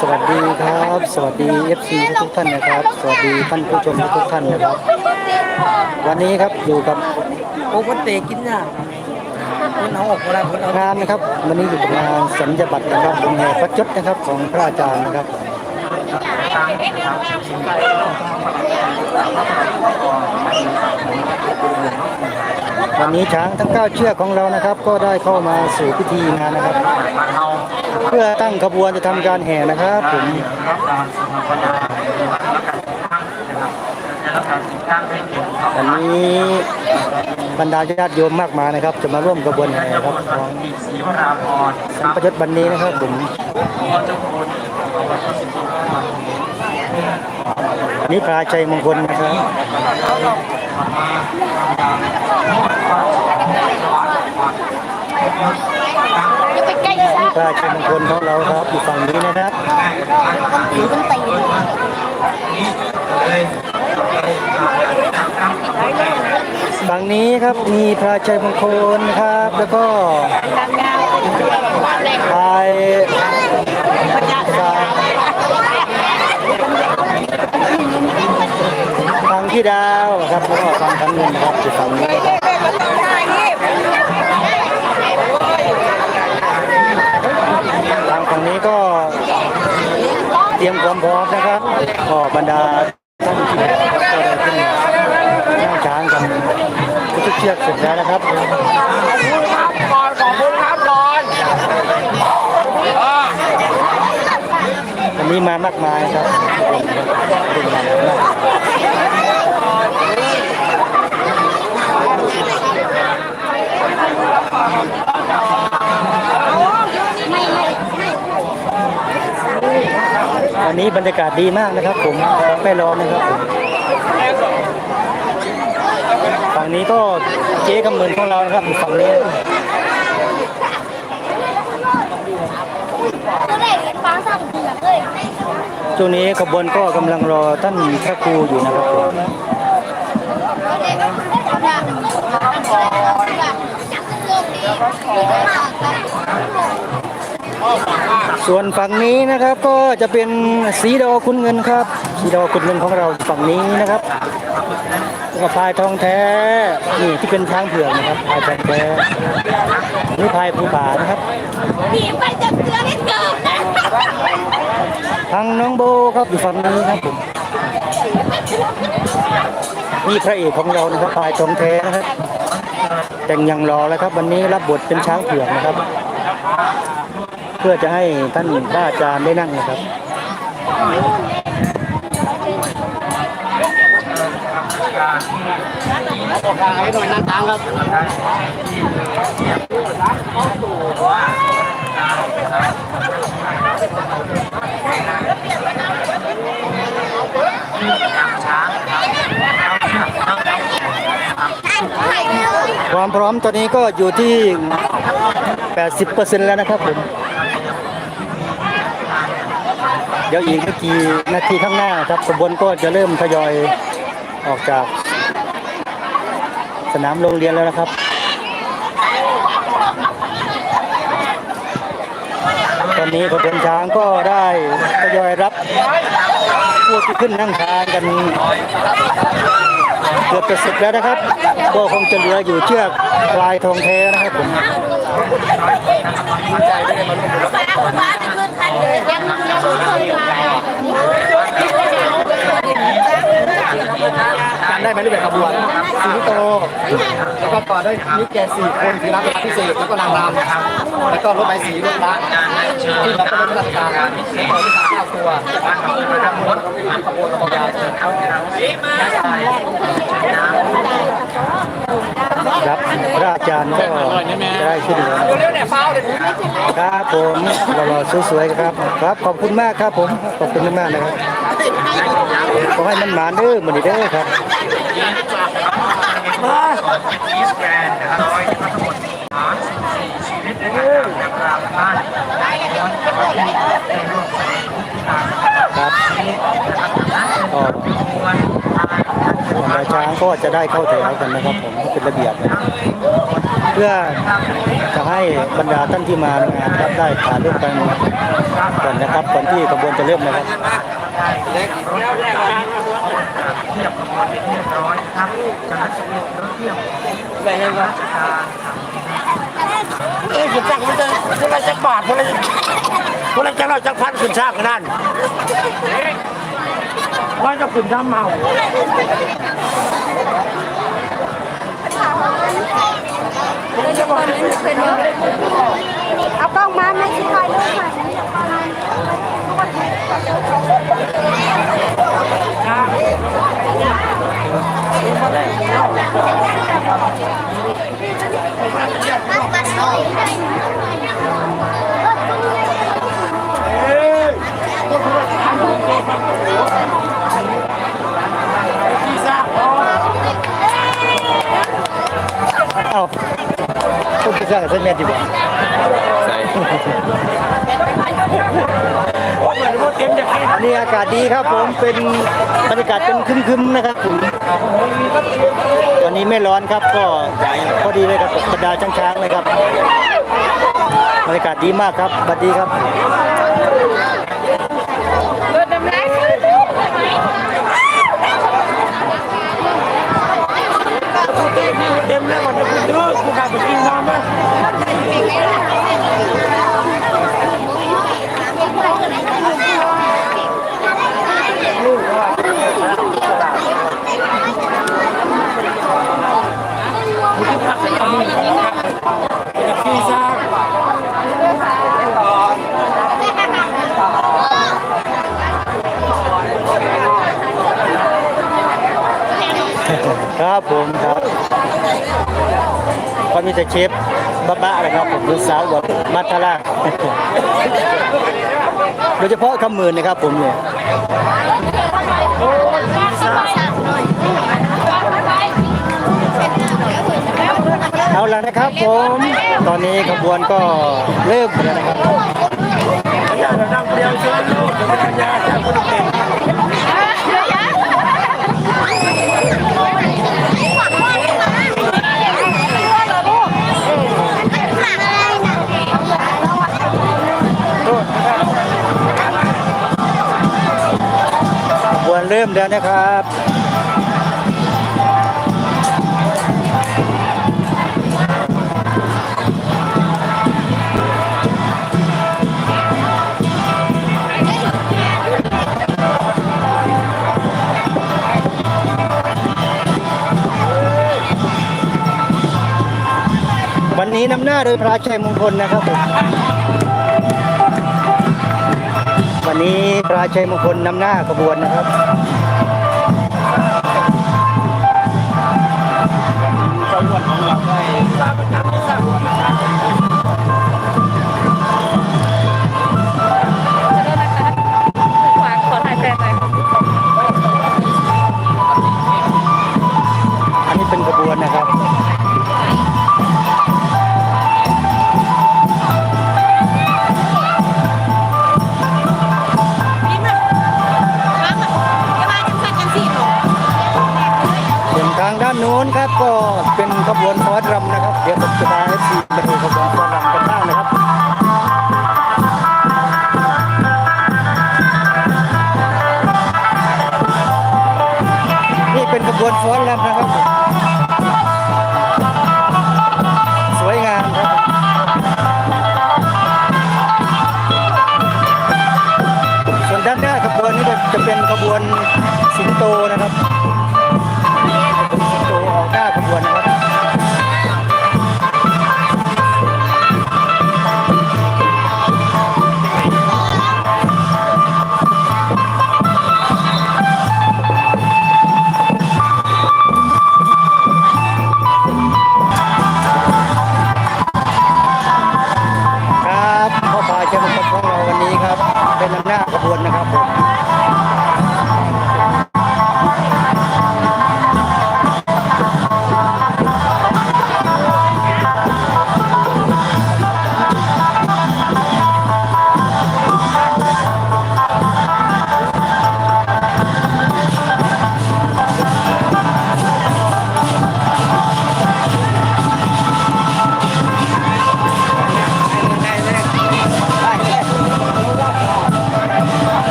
สวัสดีครับ สวัสดี FC ทุกท่านนะครับ สวัสดีท่านผู้ชมทุกท่านนะครับ วันนี้ครับอยู่กับโอ้คนเตะกินยากคนเอาออกเวลาคนเอางานนะครับ วันนี้อยู่กับงานสัญญบัตรนะครับบนแห่พระยศนะครับของพระอาจารย์นะครับ วันนี้ช้างทั้ง 9 เชือกของเรานะครับ ก็ได้เข้ามาสู่พิธีงานนะครับ เพื่อตั้งขบวนจะทำการแห่นะครับผมวันนี้บรรดาญาติโยมมากมายนะครับ จะมาร่วมกระบวนแห่ครับของสัมปยศบันนี้นะครับผมนี่พระชัยมงคลนะครับะไปใกล้ซะนี่พระชัยมงคลของเราครับอยู่ฝั่งนี้นะครับต้องตีต้องตีฝั่งนี้ครับมีพระชัยมงคลครับ แล้วก็ทางยา พี่ดาวครับแล้วก็ฟังทั้งเงินนะครับอยู่ฝั่งนี้ครับทางฝั่งนี้ก็เตรียมความพร้อมนะครับก็บรรดาท่านที่ก็ได้ขึ้นนั่งช้างกันทุกเชือกเสร็จแล้วนะครับก่อนขอบคุณครับก่อนวันนี้มามากมายครับ นี้บรรยากาศดีมากนะครับผมไม่ร้อนนะครับผมฝั่งนี้ก็เจ๊กำเนินของเรานะครับฝั่งนี้ช่วงนี้ขบวนก็กำลังรอท่านพระครูอยู่นะครับผม ส่วนฝั่งนี้นะครับก็จะเป็นสีดอคุณเงินครับ สีดอคุณเงินของเราฝั่งนี้นะครับแล้วก็พายทองแท้นี่ที่เป็นช้างเผือกนะครับพายทองแท้นี่พายภูผานะครับผีไปจับเสือได้เกิดนะทางน้องโบครับอยู่ฝั่งนี้ครับผมนี่พระเอกของเรานะครับพายทองแท้นะครับแต่งยังรอแล้วครับ วันนี้รับบทเป็นช้างเผือกนะครับ พื่อจะให้ท่านพระอาจารย์ได้นั่งนะครับทางให้หน่อยนั่งทางครับความพร้อมตอนนี้ก็อยู่ที่ 80%แล้วนะครับผม เดี๋ยวอีกไม่กี่นาทีข้างหน้าครับขบวนก็จะเริ่มทยอยออกจาก สนามโรงเรียนแล้วนะครับตอนนี้ขบวนช้างก็ได้ทยอยรับผู้ที่ขึ้นนั่งช้างกันเกือบจะเสร็จแล้วนะครับ ก็คงจะเหลืออยู่เชือกลายทองแท้นะครับผมฟ้า จะขึ้นทันเลยยังยังสูงขึ้นมาการได้ไหมรูปแบบขบวนสิงโตแล้วก็ต่อด้วยมิแกสี่คนที่รับพิเศษแล้วก็นางรำแล้วก็รถใบสีรถละที่เราเป็นราชการ แล้วก็มีสามเก้าตัวขบวนขบวนขบวนยาวครับพระอาจารย์ก็จะได้ขึ้นแล้วเร็วเนี่ยเฝ้าเลยครับผมหล่อๆสวยๆครับ ครับ ขอบคุณมากครับผม ขอบคุณมากๆนะครับขอให้มันหมานเด้อมันดีเด้อครับครับก็หมอช้าง ครับก็จะได้เข้าแถวกันนะครับผมเป็นระเบียบนะเพื่อจะให้บรรดาท่านที่มางานครับได้ถ่ายรูปกันก่อนนะครับก่อนที่ขบวนจะเริ่มนะครับเอ้ยขึ้นช่า งมันจะคนละจักบาทคนละคนละจักเราจักพันขึ้นช่างกันนั่นว่าจะขึ้นน้ำเมาเอากล้องมาไม่ใช่ถ่ายรูปค่ะ เอ้าพูดไปสร้างกับเส้นแม่ดีกว่า เหมือนว่าเต็มจะให้อันนี้อากาศดีครับผมเป็นบรรยากาศเป็นครึมๆนะครับผมวันนี้ไม่ร้อนครับก็พอดีเลยครับบรรดาช้างๆเลยครับบรรยากาศดีมากครับสวัสดีครับ ครับผมครับก็มีแต่เชฟบ้าๆนะครับผมลูกสาวบอกมัทลาโดยเฉพาะคำหมื่นนะครับผมเนี่ยเอาละนะครับผม ตอนนี้ขบวนก็เริ่มแล้วนะครับ เริ่มแล้วนะครับวันนี้นำหน้าโดยพระชัยมงคลนะครับผม วันนี้พระชัยมงคลนำหน้าขบวนนะครับข นะครับ เดี๋ยวผมจะพาให้สีไปดูขบวนฟ้อนรำกันบ้างนะครับนี่เป็นขบวนฟ้อนรำนะครับ สวยงามครับส่วนด้านหน้าขบวนนี้จะเป็นขบวนสิงโตนะครับ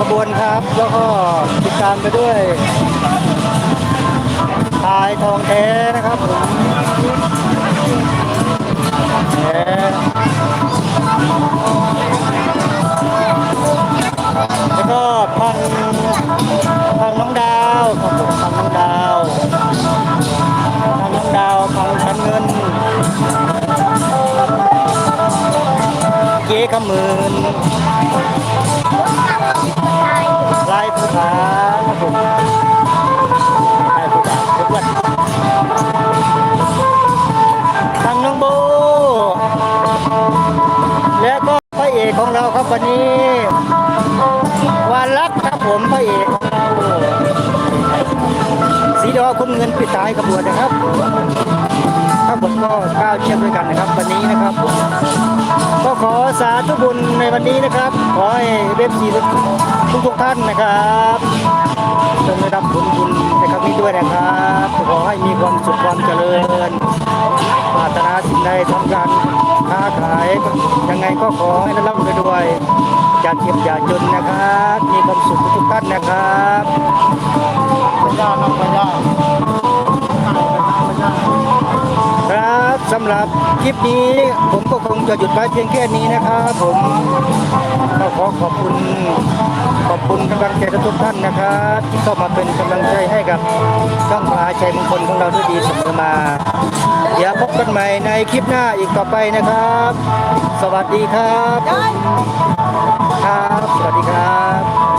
ขบวนครับ แล้วก็ติดตามไปด้วยพายทองแท้นะครับผมแท้แล้วก็พังพังน้องดาวครับผมพังน้องดาวพังน้องดาวพังชั้นเงินเก๊ขมืน ครับผมลายผู้ขาทุกวันทางน้องโบ แล้วก็พระเอกของเราครับวันนี้วานรักครับผมพระเอกของเราสีดอคุณเงินปิดท้ายขบวนนะครับทั้งหมก็ก้าวเชือกด้วยกันนะครับ วันนี้นะครับ ก็ขอสาธุบุญในวันนี้นะครับ ขอให้เว็บซีทุกทุกท่านนะครับจงได้รับผลบุญในครั้งนี้ด้วยนะครับ ขอให้มีความสุขความเจริญปรารถนาสิ่งใดทำการค้าขายยังไงก็ขอให้ได้รับไปด้วยอย่าเก็บอย่าจนนะครับ มีความสุขทุกท่านนะครับพญานาพญาครั สำหรับคลิปนี้ผมก็คงจะหยุดไว้เพียงแค่นี้นะครับผมก็ขอขอบคุณขอบคุณกำลังใจทุกท่านนะครับที่เข้ามาเป็นกำลังใจให้กับช่องมหาชัยมงคลของเราด้วยดีเสมอมาเดี๋ยวพบกันใหม่ในคลิปหน้าอีกต่อไปนะครับ สวัสดีครับ ครับ สวัสดีครับ